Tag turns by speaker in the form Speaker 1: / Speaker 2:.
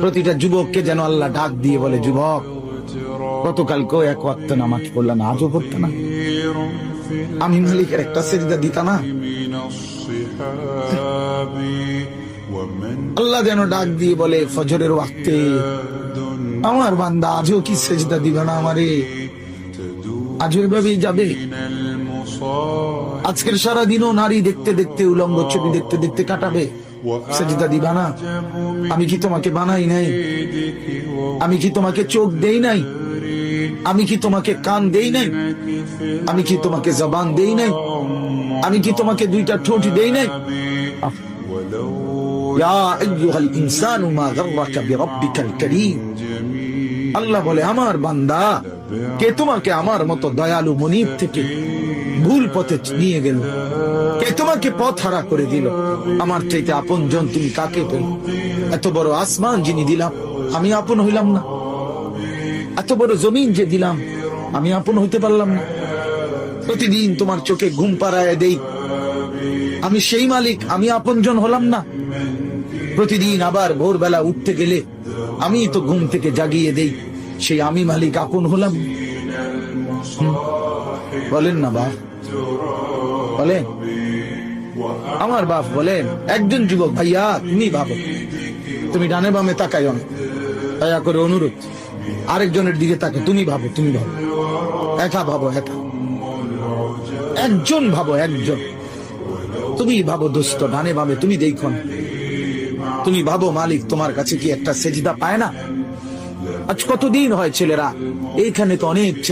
Speaker 1: প্রতিটা যুবককে যেন আল্লাহ ডাক দিয়ে বলে, যুবক, গতকাল কেউ এক ওয়াক্ত নামাজ পড়লাম, আজও পড়তো না? আমি মালিকের একটা সেরিদা দিতা না। আল্লাহ যেন ডাক দিয়ে বলে, ফজরের ওয়াক্তে আমার বান্দা আজও কি সেজদা দিবে না আমারে? আজও এভাবেই যাবে? আজকের সারা দিনও নারী দেখতে দেখতে, উলঙ্গ ছবি দেখতে দেখতে কাটাবে। হ্যাঁ। সেজদা দিবা না। আমি কি তোমাকে বানাই নাই? আমি কি তোমাকে চোখ দেই নাই? আমি কি তোমাকে কান দেই নাই? আমি কি তোমাকে জবান দেই নাই? আমি কি তোমাকে দুইটা ঠোঁট দেই নাই? আল্লাহ বলে, আমার বান্দা, কে তোমাকে আমার মতো দয়ালু মনিব থেকে ভুল পথে নিয়ে গেল? কে তোমাকে পথ হারা করে দিল? আমার চাইতে আপন জন তুমি কাকে পেল? এত বড় আসমান যিনি দিলাম, আমি আপন হইলাম না। এত বড় জমিন যে দিলাম, আমি আপন হইতে পারলাম না। প্রতিদিন তোমার চোখে ঘুম পাড়ায় দেই। আমি সেই মালিক, আমি আপনজন হলাম না। প্রতিদিন আবার ভোরবেলা উঠতে গেলে আমি তো ঘুম থেকে জাগিয়ে দেই। সেই আমি মালিক আপন হলাম। বলেন না বাপ। বলেন। আমার বাপ বলেন, একজন যুবক ভাইয়া তুমি ভাবো তুমি ডানে বামে তাকাইও না দয়া করে অনুরোধ, আরেকজনের দিকে তাকে তুমি ভাবো তুমি ভাবো। একা ভাবো, একা। একজন ভাবো, একজন। তুমি ভাবো, দোস্ত, ডানে বামে, তুমি দেখো। তুমি ভাবো, মালিক, তোমার কাছে কি একটা সেজদা পায় না? আজ কতদিন হয় ছেলেরা? এইখানে তো অনেক